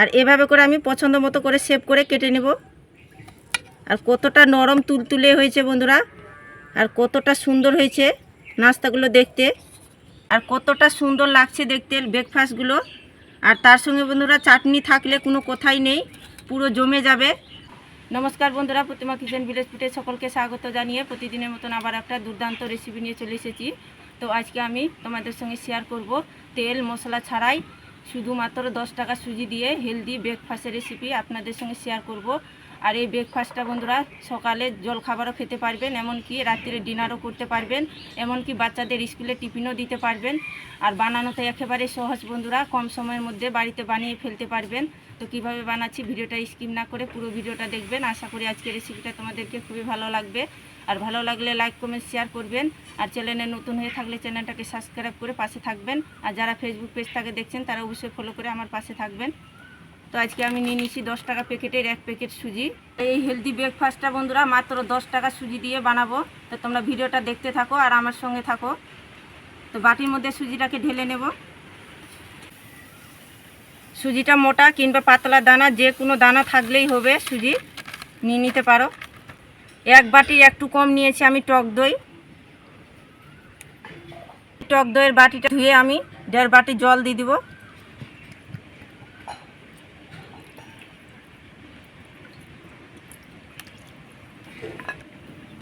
আর এভাবে করে আমি পছন্দ মতো করে শেপ করে কেটে নেব। আর কতটা নরম তুলতুলে হয়েছে বন্ধুরা, আর কতটা সুন্দর হয়েছে নাস্তাগুলো দেখতে। আর কতটা সুন্দর লাগছে দেখতে ব্রেকফাস্টগুলো আর তার সঙ্গে বন্ধুরা, চাটনি থাকলে কোনো কথাই নেই, পুরো জমে যাবে। নমস্কার বন্ধুরা, প্রতিমা কিচেন ভিলেজ ফুটে সকলকে স্বাগত জানিয়ে প্রতিদিনের মতন আবার একটা দুর্দান্ত রেসিপি নিয়ে চলে এসেছি। তো আজকে আমি তোমাদের সঙ্গে শেয়ার করব তেল মশলা ছাড়াই শুধুমাত্র দশ টাকা সুজি দিয়ে হেলদি ব্রেকফাস্টের রেসিপি আপনাদের সঙ্গে শেয়ার করব। আর এই ব্রেকফাস্টটা বন্ধুরা সকালে জল খাবারও খেতে পারবেন, এমনকি রাত্রিরে ডিনারও করতে পারবেন, এমনকি বাচ্চাদের স্কুলে টিফিনও দিতে পারবেন। আর বানানোতে একেবারে সহজ বন্ধুরা, কম সময়ের মধ্যে বাড়িতে বানিয়ে ফেলতে পারবেন। তো কীভাবে বানাচ্ছি ভিডিওটা স্কিপ না করে পুরো ভিডিওটা দেখবেন। আশা করি আজকের রেসিপিটা তোমাদেরকে খুবই ভালো লাগবে। আর ভালো লাগলে লাইক কমেন্ট শেয়ার করবেন। আর চ্যানেলে নতুন হয়ে থাকলে চ্যানেলটাকে সাবস্ক্রাইব করে পাশে থাকবেন। আর যারা ফেসবুক পেজ থেকে দেখছেন, তারা অবশ্যই ফলো করে আমার পাশে থাকবেন। তো আজকে আমি নিয়ে নিয়েছি দশ টাকা প্যাকেটের এক প্যাকেট সুজি। এই হেলদি ব্রেকফাস্টটা বন্ধুরা মাত্র দশ টাকা সুজি দিয়ে বানাবো। তো তোমরা ভিডিওটা দেখতে থাকো আর আমার সঙ্গে থাকো। তো বাটির মধ্যে সুজিটাকে ঢেলে নেব। সুজিটা মোটা কিংবা পাতলা দানা, যে কোনো দানা থাকলেই হবে সুজি। নিয়ে নিতে পারো। এক বাটির একটু কম নিয়েছি, আমি টক দই। টক দইয়ের বাটিটা ধুয়ে আমি দেড় বাটি জল দিয়ে দিব।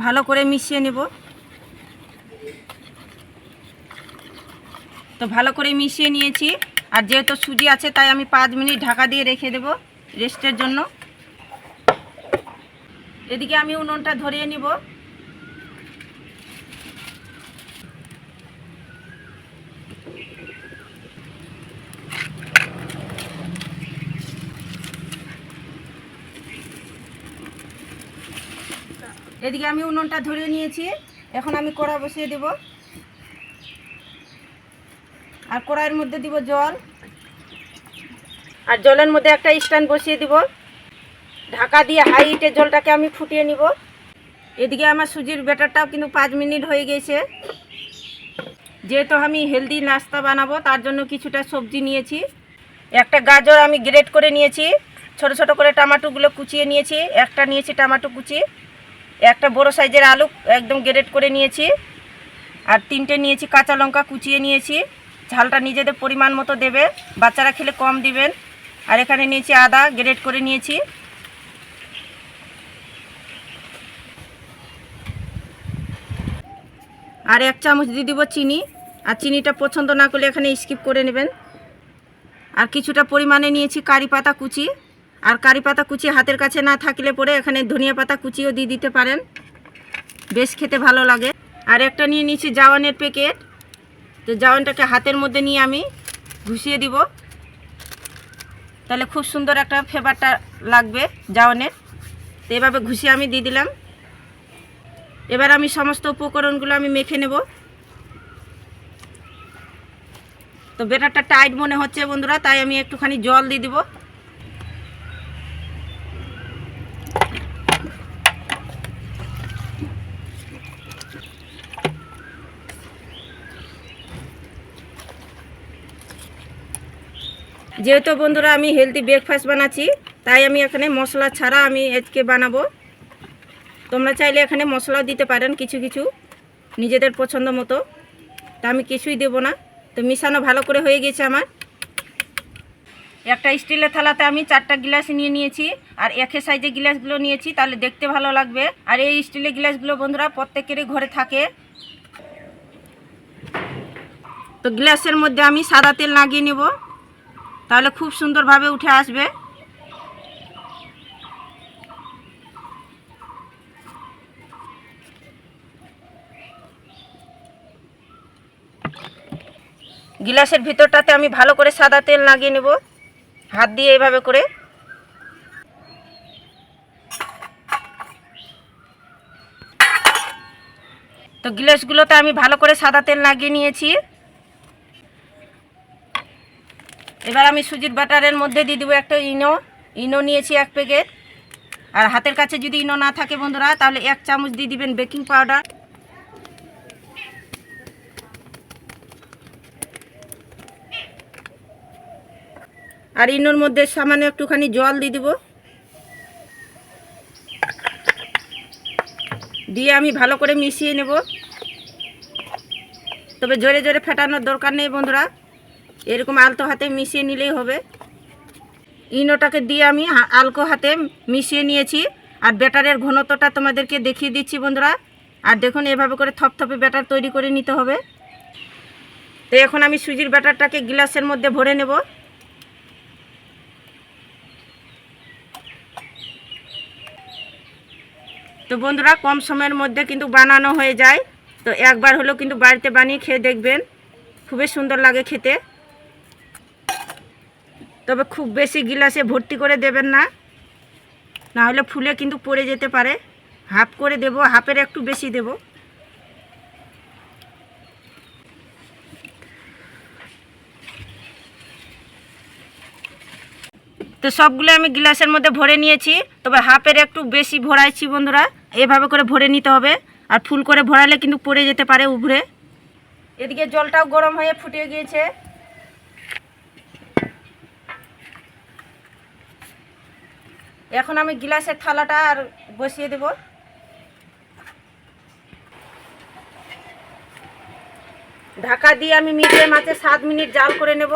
ভালো করে মিশিয়ে নেব। তো ভালো করে মিশিয়ে নিয়েছি, আর যেহেতু সুজি আছে, তাই আমি পাঁচ মিনিট ঢাকা দিয়ে রেখে দেব রেস্টের জন্য। এদিকে আমি উনুনটা ধরিয়ে নিব। এদিকে আমি উনুনটা ধরিয়ে নিয়েছি। এখন আমি কড়া বসিয়ে দেব। আর কড়াইয়ের মধ্যে দিব জল। আর জলের মধ্যে একটা স্ট্যান্ড বসিয়ে দিব। ঢাকা দিয়ে হাই হিটে জলটাকে আমি ফুটিয়ে নিব। এদিকে আমার সুজির ব্যাটারটাও কিন্তু পাঁচ মিনিট হয়ে গেছে। যেহেতু আমি হেলদি নাস্তা বানাবো, তার জন্য কিছুটা সবজি নিয়েছি। একটা গাজর আমি গ্রেট করে নিয়েছি। ছোট ছোট করে টমাটোগুলো কুচিয়ে নিয়েছি। একটা নিয়েছি টমাটো কুচি। একটা বড় সাইজের আলু একদম গ্রেট করে নিয়েছি। আর তিনটে নিয়েছি কাঁচা লঙ্কা কুচিয়ে নিয়েছি। ঝালটা নিজেদের পরিমাণ মতো দেবে। বাচ্চারা খেলে কম দিবেন। আর এখানে নিয়েছি আদা গ্রেট করে নিয়েছি। আর এক চামচ দিয়ে দিব চিনি। আর চিনিটা পছন্দ না করলে এখানে স্কিপ করে নেবেন। আর কিছুটা পরিমাণে নিয়েছি কারি পাতা কুচি। আর কারি পাতা কুচি হাতের কাছে না থাকলে পরে এখানে ধনিয়া পাতা কুচিও দিয়ে দিতে পারেন। বেশ খেতে ভালো লাগে। আর একটা নিয়ে নিয়েছি জাওয়ানের প্যাকেট তো জাওয়ানটাকে হাতের মধ্যে নিয়ে আমি ঘুষিয়ে দিব। তাহলে খুব সুন্দর একটা ফ্লেভারটা লাগবে জাওয়ানের। তো এভাবে ঘুষিয়ে আমি দিয়ে দিলাম। এবার আমি সমস্ত উপকরণগুলো আমি মেখে নেব। তো বেটারটা টাইট মনে হচ্ছে বন্ধুরা, তাই আমি একটুখানি জল দিয়ে দিব। যেহেতু বন্ধুরা আমি হেলদি ব্রেকফাস্ট বানাচ্ছি, তাই আমি এখানে মশলা ছাড়া আমি আজকে বানাবো। তোমরা চাইলে এখানে মশলা দিতে পারেন, কিছু কিছু নিজেদের পছন্দ মতো। তা আমি কিছুই দেব না। তো মিশানো ভালো করে হয়ে গেছে আমার। একটা স্টিলের থালাতে আমি চারটা গ্লাস নিয়ে নিয়েছি, আর একে সাইজে গ্লাসগুলো নিয়েছি, তাহলে দেখতে ভালো লাগবে। আর এই স্টিলের গ্লাসগুলো বন্ধুরা প্রত্যেকেরই ঘরে থাকে। তো গ্লাসের মধ্যে আমি সাদা তেল লাগিয়ে নেব, তাহলে খুব সুন্দরভাবে উঠে আসবে। গিলাসের ভিতরটাতে আমি ভালো করে সাদা তেল লাগিয়ে নেব। হাত দিয়ে এভাবে করে। তো গ্লাসগুলোতে আমি ভালো করে সাদা তেল লাগিয়ে নিয়েছি। এবার আমি সুজির বাটারের মধ্যে দিয়ে দেবো একটা ইনো। ইনো নিয়েছি এক প্যাকেট। আর হাতের কাছে যদি ইনো না থাকে বন্ধুরা, তাহলে এক চামচ দিয়ে দিবেন বেকিং পাউডার। আর ইনোর মধ্যে সামান্য একটুখানি জল দিয়ে দিব। দিয়ে আমি ভালো করে মিশিয়ে নেব। তবে জোরে জোরে ফেটানোর দরকার নেই বন্ধুরা। এরকম আলতো হাতে মিশিয়ে নিলেই হবে। ইনোটাকে দিয়ে আমি আলকো হাতে মিশিয়ে নিয়েছি। আর ব্যাটারের ঘনত্বটা তোমাদেরকে দেখিয়ে দিচ্ছি বন্ধুরা। আর দেখুন, এভাবে করে থপথপে ব্যাটার তৈরি করে নিতে হবে। তো এখন আমি সুজির ব্যাটারটাকে গ্লাসের মধ্যে ভরে নেব। তো বন্ধুরা, কম সময়ের মধ্যে কিন্তু বানানো হয়ে যায়। তো একবার হলেও কিন্তু বাড়িতে বানিয়ে খেয়ে দেখবেন। খুবই সুন্দর লাগে খেতে। তবে খুব বেশি গিলাসে ভর্তি করে দেবেন না। না হলে ফুলে কিন্তু পড়ে যেতে পারে। হাফ করে দেব, হাফের একটু বেশি দেব। তো সবগুলো আমি গ্লাসের মধ্যে ভরে নিয়েছি। তবে হাফের একটু বেশি ভরাইছি বন্ধুরা। এভাবে করে ভরে নিতে হবে। আর ফুল করে ভরালে কিন্তু পড়ে যেতে পারে উভরে। এদিকে জলটাও গরম হয়ে ফুটে গিয়েছে। এখন আমি গ্লাসের থালাটা আর বসিয়ে দেব। ঢাকা দিয়ে আমি মিডিয়াম মাছে সাত মিনিট জাল করে নেব।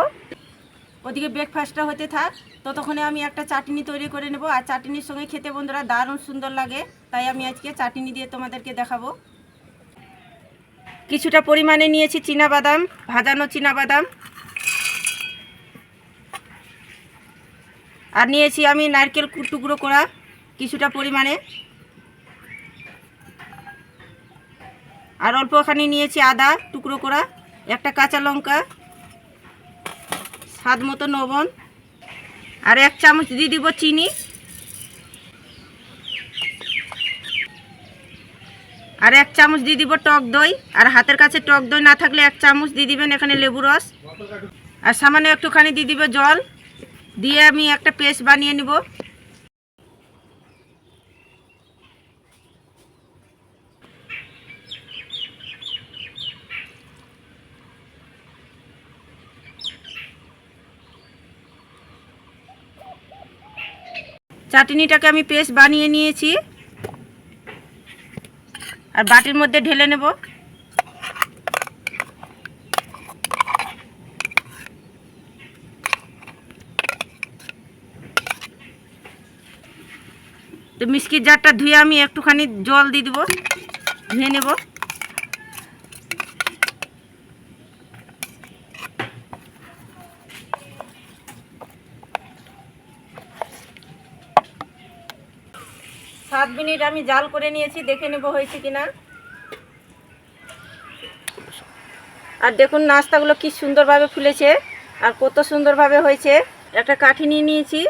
ওদিকে ব্রেকফাস্টটা হতে থাক। ততক্ষণে আমি একটা চাটনি তৈরি করে নেব। আর চাটনির সঙ্গে খেতে বন্ধুরা দারুণ সুন্দর লাগে। তাই আমি আজকে চাটনি দিয়ে তোমাদেরকে দেখাবো। কিছুটা পরিমাণে নিয়েছি বাদাম ভাজানো বাদাম আর নিয়েছি আমি নারকেল টুকরো করা কিছুটা পরিমাণে। আর অল্পখানি নিয়েছি আদা টুকরো করা, একটা কাঁচা লঙ্কা, স্বাদ মতো লবণ। আর এক চামচ দিয়ে দিব চিনি। আর এক চামচ দিয়ে দিব টক দই। আর হাতের কাছে টক দই না থাকলে এক চামচ দিয়ে দিবেন এখানে লেবু রস। আর সামান্য একটুখানি দিয়ে দিবে জল। দিয়ে আমি একটা পেস্ট বানিয়ে নিব। চাটনিটাকে আমি পেস্ট বানিয়ে নিয়েছি। আর বাটির মধ্যে ঢেলে নেব। তো মিষ্কির জারটা ধুয়ে আমি একটুখানি জল দিয়ে দেবো, ধুয়ে নেব। সাত মিনিট আমি জাল করে নিয়েছি, দেখে নেব হয়েছে কিনা। আর দেখুন নাস্তাগুলো কি সুন্দরভাবে ফুলেছে আর কত সুন্দরভাবে হয়েছে। একটা কাঠি নিয়ে নিয়েছি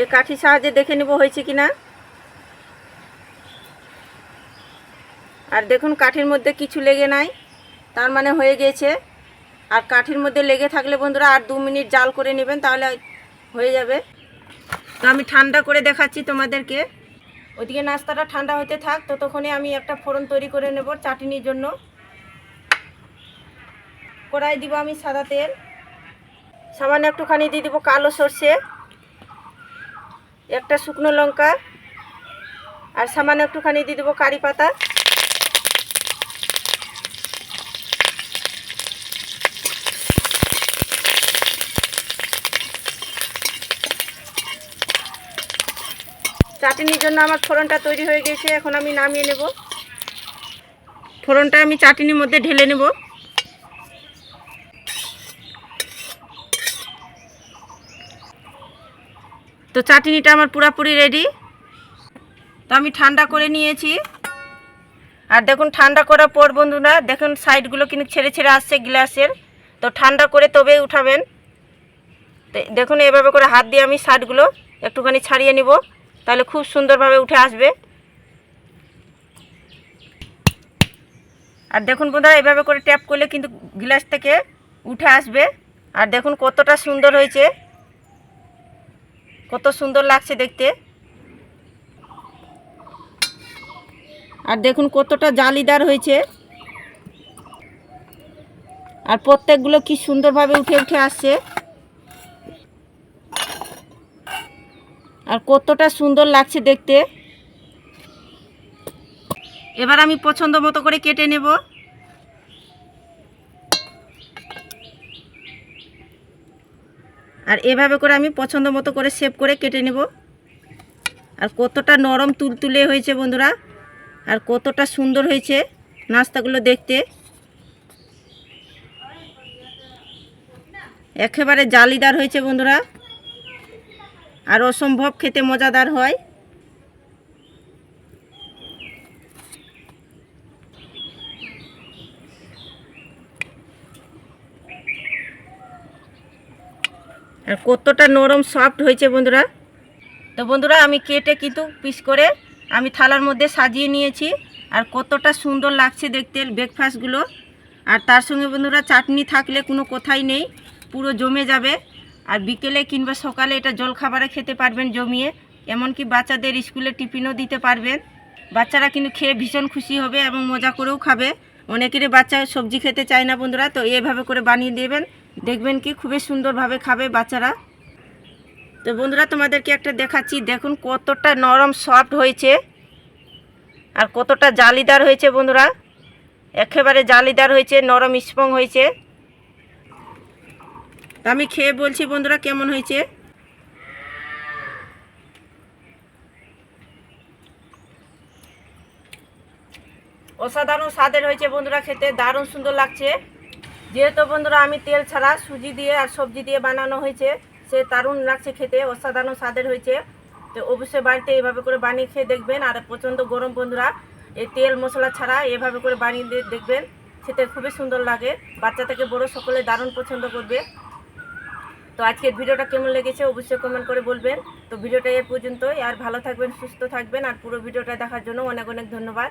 এই কাঠির সাহায্যে দেখে নেব হয়েছে কিনা। আর দেখুন কাঠির মধ্যে কিছু লেগে নাই, তার মানে হয়ে গিয়েছে আর কাঠির মধ্যে লেগে থাকলে বন্ধুরা আর দু মিনিট জাল করে নেবেন, তাহলে হয়ে যাবে। তো আমি ঠান্ডা করে দেখাচ্ছি তোমাদেরকে। ওইদিকে নাস্তাটা ঠান্ডা হতে থাক, ততক্ষণে আমি একটা ফোড়ন তৈরি করে নেব চাটনির জন্য। কড়াই দিব আমি সাদা তেল। সামান্য একটুখানি দিয়ে দিব কালো সর্ষে, একটা শুকনো লঙ্কা, আর সামান্য একটুখানি দিয়ে দেবো কারি পাতা। চাটনির জন্য আমার ফোড়নটা তৈরি হয়ে গেছে, এখন আমি নামিয়ে নেব। ফোড়নটা আমি চাটনির মধ্যে ঢেলে নেব। তো চাটনিটা আমার পুরাপুরি রেডি তো আমি ঠান্ডা করে নিয়েছি। আর দেখুন, ঠান্ডা করার পর বন্ধুরা, দেখুন সাইডগুলো কিন্তু ছেড়ে ছেড়ে আসছে গ্লাসের। তো ঠান্ডা করে তবেই উঠাবেন। দেখুন, এভাবে করে হাত দিয়ে আমি সাইডগুলো একটুখানি ছাড়িয়ে নিব। তাহলে খুব সুন্দরভাবে উঠে আসবে। আর দেখুন বন্ধুরা, এভাবে করে ট্যাপ করলে কিন্তু গ্লাস থেকে উঠে আসবে। আর দেখুন কতটা সুন্দর হয়েছে। কত সুন্দর লাগছে দেখতে। আর দেখুন কতটা জালিদার হয়েছে। আর প্রত্যেকগুলো কি সুন্দরভাবে উঠে উঠে আসছে। আর কতটা সুন্দর লাগছে দেখতে। এবার আমি পছন্দ মতো করে কেটে নেব। আর এভাবে করে আমি পছন্দ মতো করে শেপ করে কেটে নেব। আর কতটা নরম তুলতুলে হয়েছে বন্ধুরা। আর কতটা সুন্দর হয়েছে নাস্তাগুলো দেখতে। একেবারে জালিদার হয়েছে বন্ধুরা। আর অসম্ভব খেতে মজাদার হয়। আর কতটা নরম সফট হয়েছে বন্ধুরা। তো বন্ধুরা, আমি কেটে কিন্তু পিস করে আমি থালার মধ্যে সাজিয়ে নিয়েছি। আর কতটা সুন্দর লাগছে দেখতে ব্রেকফাস্টগুলো আর তার সঙ্গে বন্ধুরা, চাটনি থাকলে কোনো কথাই নেই, পুরো জমে যাবে। আর বিকেলে কিংবা সকালে এটা জলখাবারে খেতে পারবেন জমিয়ে, এমনকি বাচ্চাদের স্কুলে টিফিনও দিতে পারবেন। বাচ্চারা কিন্তু খেয়ে ভীষণ খুশি হবে এবং মজা করেও খাবে। অনেকেরই বাচ্চা সবজি খেতে চায় না বন্ধুরা, তো এভাবে করে বানিয়ে দেবেন। দেখবেন কি খুবই সুন্দরভাবে খাবে বাচ্চারা। তো বন্ধুরা, তোমাদেরকে একটা দেখাচ্ছি। দেখুন কতটা নরম সফট হয়েছে আর কতটা জালিদার হয়েছে বন্ধুরা। একেবারে জালিদার হয়েছে, নরম স্পং হয়েছে। আমি খেয়ে বলছি, বন্ধুরা কেমন হয়েছে? অসাধারণ স্বাদের হয়েছে বন্ধুরা খেতে, দারুণ সুন্দর লাগছে। যেহেতু বন্ধুরা আমি তেল ছাড়া সুজি দিয়ে আর সবজি দিয়ে বানানো হয়েছে, সে দারুণ লাগছে খেতে, অসাধারণ স্বাদের হয়েছে। তো অবশ্যই বাড়িতে এইভাবে করে বানিয়ে খেয়ে দেখবেন, আর প্রচণ্ড গরম বন্ধুরা, এই তেল মশলা ছাড়া এভাবে করে বানিয়ে দেখবেন, খেতে খুবই সুন্দর লাগে। বাচ্চা থেকে বড় সকলে দারুণ পছন্দ করবে। তো আজকের ভিডিওটা কেমন লেগেছে অবশ্যই কমেন্ট করে বলবেন। তো ভিডিওটা এ পর্যন্তই, আর ভালো থাকবেন, সুস্থ থাকবেন, আর পুরো ভিডিওটা দেখার জন্য অনেক অনেক ধন্যবাদ।